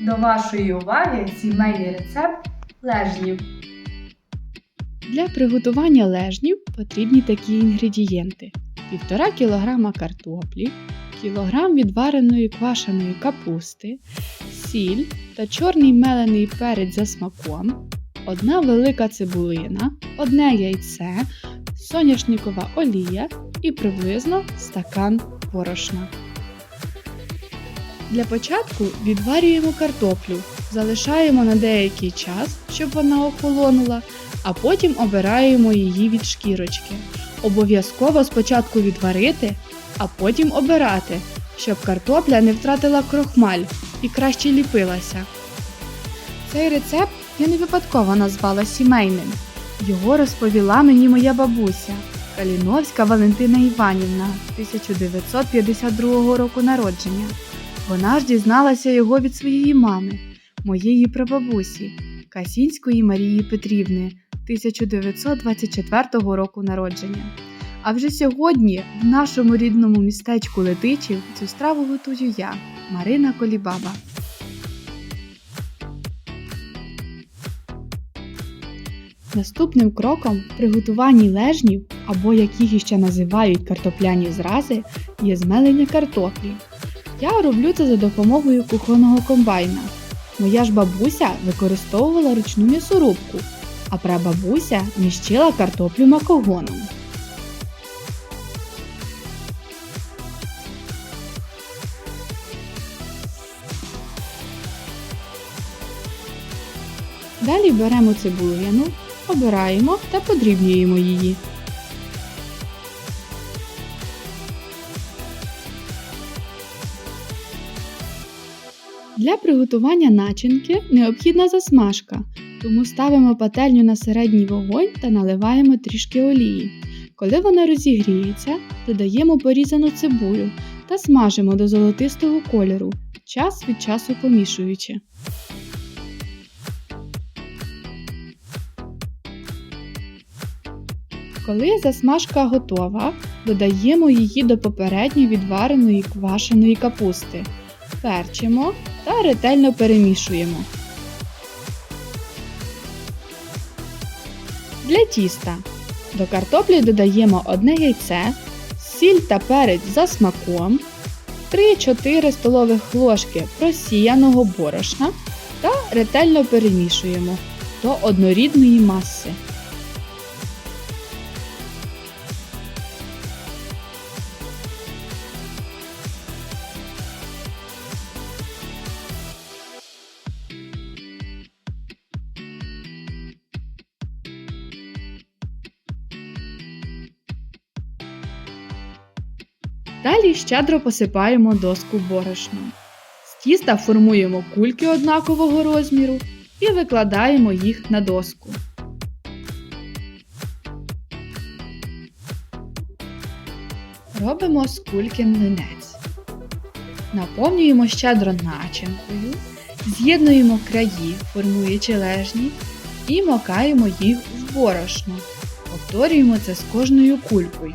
До вашої уваги сімейний рецепт лежнів. Для приготування лежнів потрібні такі інгредієнти: 1,5 кг картоплі, кілограм відвареної квашеної капусти, сіль та чорний мелений перець за смаком, одна велика цибулина, одне яйце, соняшникова олія і приблизно стакан борошна. Для початку відварюємо картоплю, залишаємо на деякий час, щоб вона охолонула, а потім обираємо її від шкірочки. Обов'язково спочатку відварити, а потім обирати, щоб картопля не втратила крохмаль і краще ліпилася. Цей рецепт я не випадково назвала сімейним. Його розповіла мені моя бабуся Каліновська Валентина Іванівна 1952 року народження. Вона ж дізналася його від своєї мами, моєї прабабусі Касінської Марії Петрівни 1924 року народження. А вже сьогодні в нашому рідному містечку Летичів цю страву готую я, Марина Колібаба. Наступним кроком в приготуванні лежнів, або як їх іще називають картопляні зрази, є змелення картоплі. Я роблю це за допомогою кухонного комбайна. Моя ж бабуся використовувала ручну м'ясорубку, а прабабуся міщила картоплю макогоном. Далі беремо цибулину, обираємо та подрібнюємо її. Для приготування начинки необхідна засмажка, тому ставимо пательню на середній вогонь та наливаємо трішки олії. Коли вона розігріється, додаємо порізану цибулю та смажимо до золотистого кольору, час від часу помішуючи. Коли засмажка готова, додаємо її до попередньо відвареної квашеної капусти. Перчимо та ретельно перемішуємо. Для тіста до картоплі додаємо одне яйце, сіль та перець за смаком, 3-4 столових ложки просіяного борошна та ретельно перемішуємо до однорідної маси. Далі щедро посипаємо доску борошном. З тіста формуємо кульки однакового розміру і викладаємо їх на доску. Робимо з кульки млинець. Наповнюємо щедро начинкою, з'єднуємо краї, формуючи лежні, і макаємо їх в борошно. Повторюємо це з кожною кулькою.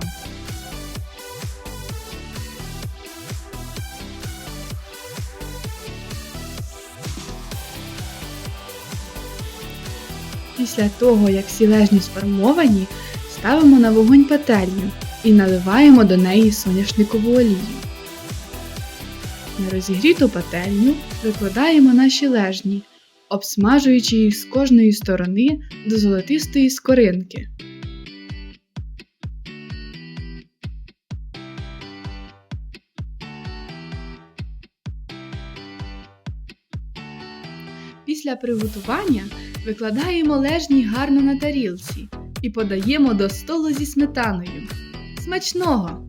Після того, як всі лежні сформовані, ставимо на вогонь пательню і наливаємо до неї соняшникову олію. На розігріту пательню викладаємо наші лежні, обсмажуючи їх з кожної сторони до золотистої скоринки. Після приготування викладаємо лежні гарно на тарілці і подаємо до столу зі сметаною. Смачного!